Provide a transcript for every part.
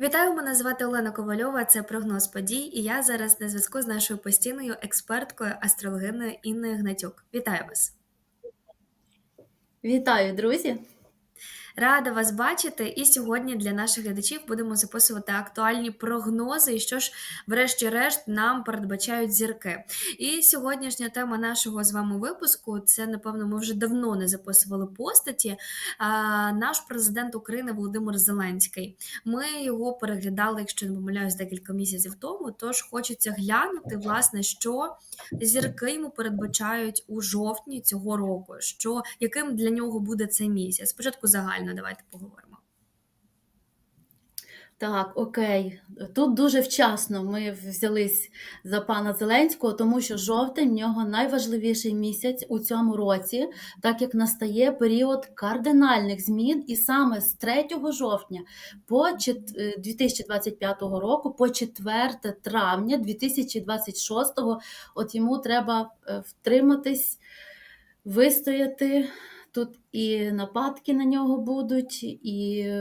Вітаю, мене звати Олена Ковальова. Це прогноз подій, і я зараз на зв'язку з нашою постійною експерткою астрологиною Інною Гнатюк. Вітаю вас! Вітаю, друзі! Рада вас бачити. І сьогодні для наших глядачів будемо записувати актуальні прогнози, і що ж, врешті-решт, нам передбачають зірки. І сьогоднішня тема нашого з вами випуску це, напевно, ми вже давно не записували постаті. Наш президент України Володимир Зеленський. Ми його переглядали, якщо не помиляюсь, декілька місяців тому. Тож хочеться глянути, власне, що зірки йому передбачають у жовтні цього року. Що яким для нього буде цей місяць? Спочатку загально давайте поговоримо. Так, окей. Тут дуже вчасно ми взялись за пана Зеленського, тому що жовтень в нього найважливіший місяць у цьому році, так як настає період кардинальних змін, і саме з 3 жовтня по 2025 року, по 4 травня 2026, от йому треба е, втриматись, вистояти. Тут і нападки на нього будуть, і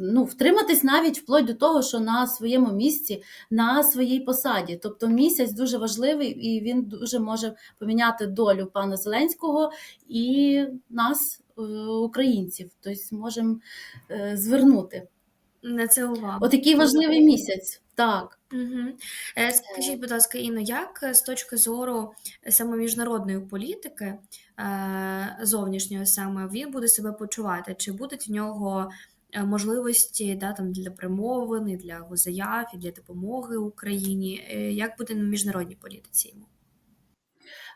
ну, втриматись навіть вплоть до того, що на своєму місці, на своїй посаді. Тобто місяць дуже важливий і він дуже може поміняти долю пана Зеленського і нас, е, українців. Тобто можемо е, звернути на це увагу. Отакий важливий місяць. Так. Угу. Скажіть, будь ласка, Інно, як з точки зору саме міжнародної політики, зовнішньої саме, він буде себе почувати? Чи будуть в нього можливості да, там, для примовин, і для заяв, і для допомоги Україні? Е, як буде на міжнародній політиці йому?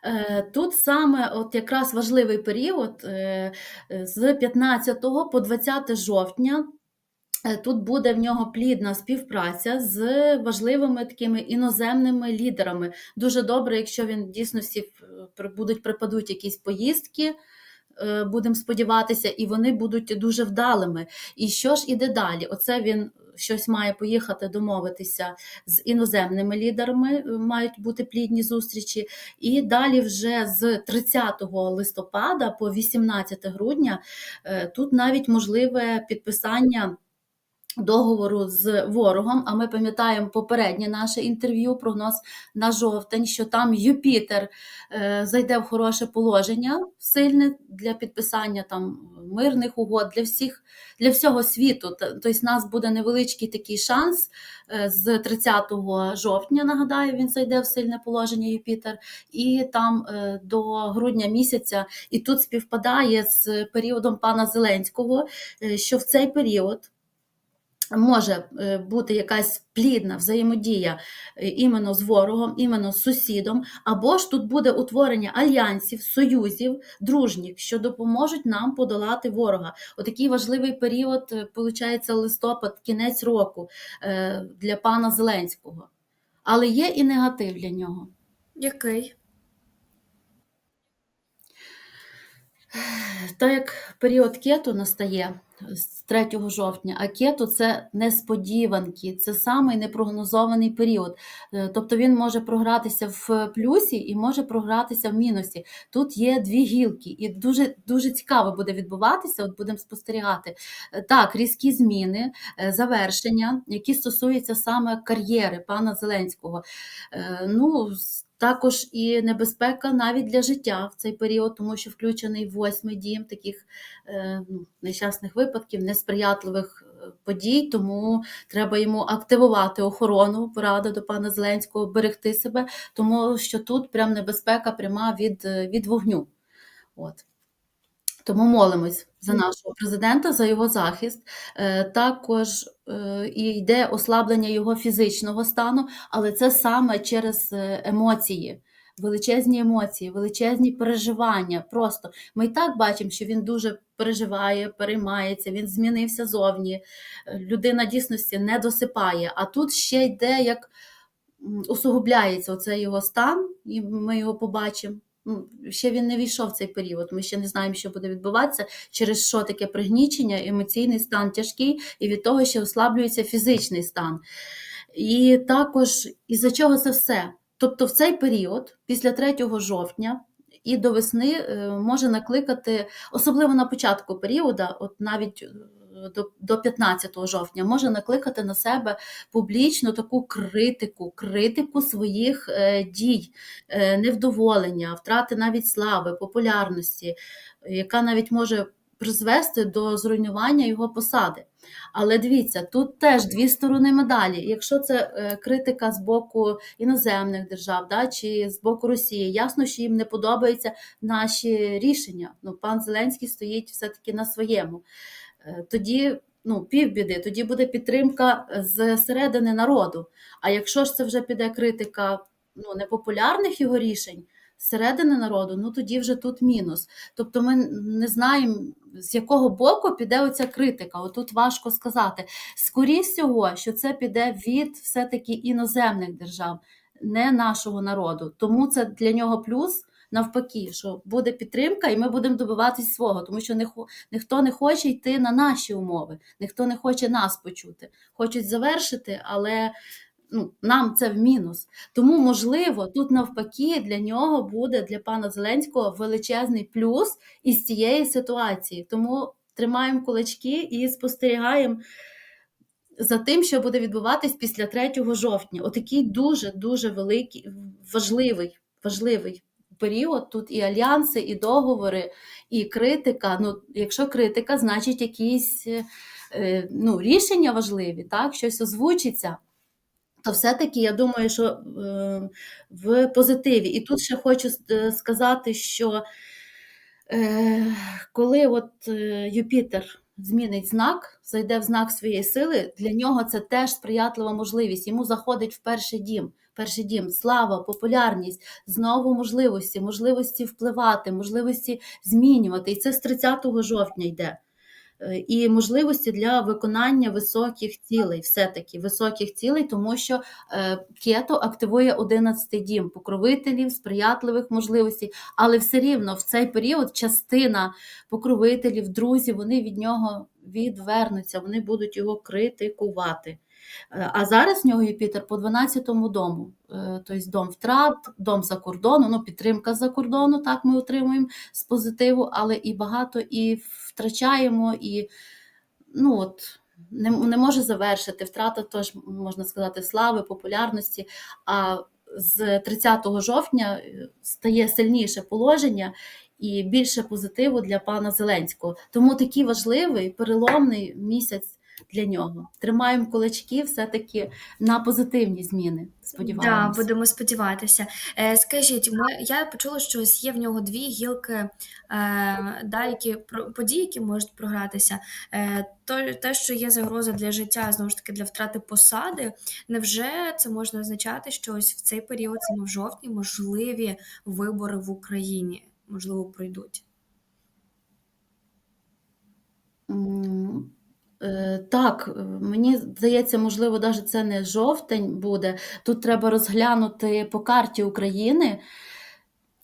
Е, тут саме от якраз важливий період е, з 15 по 20 жовтня. Е, тут буде в нього плідна співпраця з важливими такими іноземними лідерами. Дуже добре, якщо він дійсно всі будуть припадуть якісь поїздки. Е, будемо сподіватися, і вони будуть дуже вдалими. І що ж іде далі? Оце він щось має поїхати домовитися з іноземними лідерами, е, мають бути плідні зустрічі. І далі, вже з 30 листопада по 18 грудня, тут навіть можливе підписання договору з ворогом. А ми пам'ятаємо попереднє наше інтерв'ю, прогноз на жовтень, що там Юпітер е, зайде в хороше положення, сильне для підписання там мирних угод для всіх, для всього світу. Тобто, нас буде невеличкий такий шанс е, з 30 жовтня. Нагадаю, він зайде в сильне положення Юпітер, і там е, до грудня місяця, і тут співпадає з періодом пана Зеленського, що в цей період може е, бути якась плідна взаємодія е, іменно з ворогом, іменно з сусідом, або ж тут буде утворення альянсів, союзів, дружніх, що допоможуть нам подолати ворога. Отакий важливий період, виходить, е, листопад, кінець року для пана Зеленського. Але є і негатив для нього. Який? Так як період кету настає з 3 жовтня, а кету це несподіванки, це самий непрогнозований період. Е, тобто він може програтися в плюсі і може програтися в мінусі. Тут є дві гілки, і дуже дуже цікаво буде відбуватися. От будемо спостерігати. Е, так, різкі зміни, е, завершення, які стосуються саме кар'єри пана Зеленського. Ну, також і небезпека навіть для життя в цей період, тому що включений восьмий дім таких е, ну, нещасних випадків, несприятливих е, подій, тому треба йому активувати охорону, порада до пана Зеленського, берегти себе, тому що тут прям небезпека пряма від, е, від вогню. От. Тому молимось за нашого президента, за його захист. Е, також е, і йде ослаблення його фізичного стану, але це саме через е, емоції. Величезні емоції, величезні переживання. Просто ми і так бачимо, що він дуже переживає, переймається, він змінився зовні. Людина дійсності не досипає. А тут ще йде як усугубляється оцей його стан, і ми його побачимо. Ще він не війшов в цей період. Ми ще не знаємо, що буде відбуватися, через що таке пригнічення, емоційний стан тяжкий, і від того, що ослаблюється фізичний стан. І також із-за чого це все? Тобто, в цей період, після 3 жовтня і до весни, е, може накликати, особливо на початку періоду, от навіть до, до 15 жовтня може накликати на себе публічно таку критику, критику своїх е, дій, е, невдоволення, втрати навіть слави, популярності, яка навіть може призвести до зруйнування його посади. Але дивіться, тут теж дві сторони медалі. Якщо це е, критика з боку іноземних держав, да, чи з боку Росії, ясно, що їм не подобаються наші рішення. Ну, пан Зеленський стоїть все-таки на своєму. Е, Тоді ну, півбіди, тоді буде підтримка з середини народу. А якщо ж це вже піде критика ну, непопулярних його рішень, зсередини народу, ну тоді вже тут мінус. Тобто ми не знаємо, з якого боку піде оця критика. Отут важко сказати. Скоріше всього, що це піде від все-таки іноземних держав, не нашого народу. Тому це для нього плюс. Навпаки, що буде підтримка, і ми будемо добиватись свого, тому що ніхто, не хоче йти на наші умови, ніхто не хоче нас почути. Хочуть завершити, але ну, нам це в мінус. Тому, можливо, тут навпаки для нього буде для пана Зеленського величезний плюс із цієї ситуації. Тому тримаємо кулачки і спостерігаємо за тим, що буде відбуватись після 3 жовтня. Отакий дуже дуже великий, важливий, важливий період. Тут і альянси, і договори, і критика. Ну, якщо критика, значить якісь е, ну, рішення важливі, так, щось озвучиться. То все-таки я думаю, що е, в позитиві. І тут ще хочу е, сказати, що е, коли от е, Юпітер змінить знак, зайде в знак своєї сили, для нього це теж сприятлива можливість. Йому заходить в перший дім. Перший дім, слава, популярність, знову можливості, можливості впливати, можливості змінювати. І це з 30 жовтня йде. Е, І можливості для виконання високих цілей, все-таки високих цілей, тому що е, кето активує 11 дім покровителів, сприятливих можливостей, але все рівно в цей період частина покровителів, друзів, вони від нього відвернуться, вони будуть його критикувати. Е, А зараз в нього Юпітер по 12-му дому, Е, тобто дом втрат, дом за кордону, ну підтримка за кордону, так ми отримуємо з позитиву, але і багато і втрачаємо, і ну от. Не, не може завершити втрата, теж можна сказати, слави, популярності. А з 30 жовтня е, стає сильніше положення і більше позитиву для пана Зеленського. Тому такий важливий переломний місяць для нього. Тримаємо кулачки все-таки на позитивні зміни. Да, будемо сподіватися. Е, скажіть, ми, я почула, що ось є в нього дві гілки, е, да, які події, які можуть програтися. Е, то, те, що є загроза для життя, знову ж таки, для втрати посади, невже це можна означати, що ось в цей період, саме в жовтні, можливі вибори в Україні, можливо, пройдуть? Е, Так, е, мені здається, можливо, навіть це не жовтень буде. Тут треба розглянути по карті України.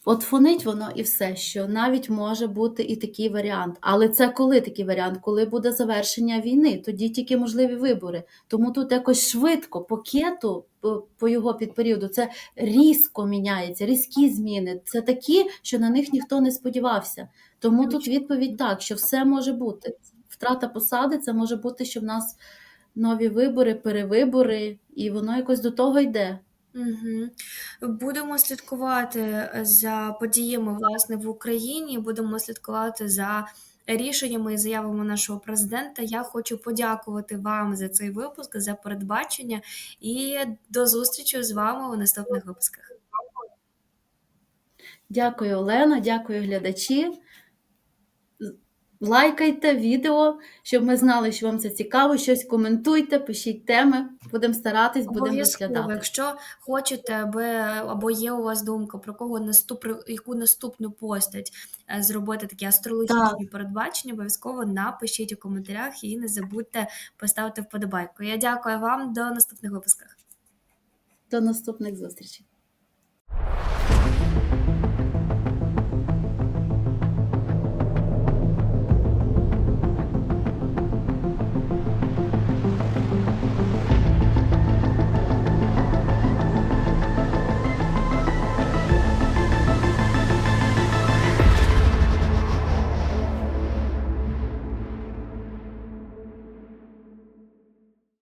От фонить воно і все, що навіть може бути і такий варіант. Але це коли такий варіант? Коли буде завершення війни, тоді тільки можливі вибори. Тому тут якось швидко, по кету, по, по його підперіоду, це різко міняється, різкі зміни. Це такі, що на них ніхто не сподівався. Тому тут відповідь так, що все може бути. Втрата посади це може бути, що в нас нові вибори, перевибори, і воно якось до того йде. Угу. Будемо слідкувати за подіями власне в Україні. Будемо слідкувати за рішеннями і заявами нашого президента. Я хочу подякувати вам за цей випуск, за передбачення і до зустрічі з вами у наступних випусках. Дякую, Олена, дякую, глядачі. Лайкайте відео, щоб ми знали, що вам це цікаво. Щось коментуйте, пишіть теми. Будемо старатись, будемо розглядати. якщо хочете, аби або є у вас думка про кого наступ, яку наступну постать е, зробити такі астрологічні передбачення, обов'язково напишіть у коментарях і не забудьте поставити вподобайку. Я дякую вам до наступних випусках. До наступних зустрічей.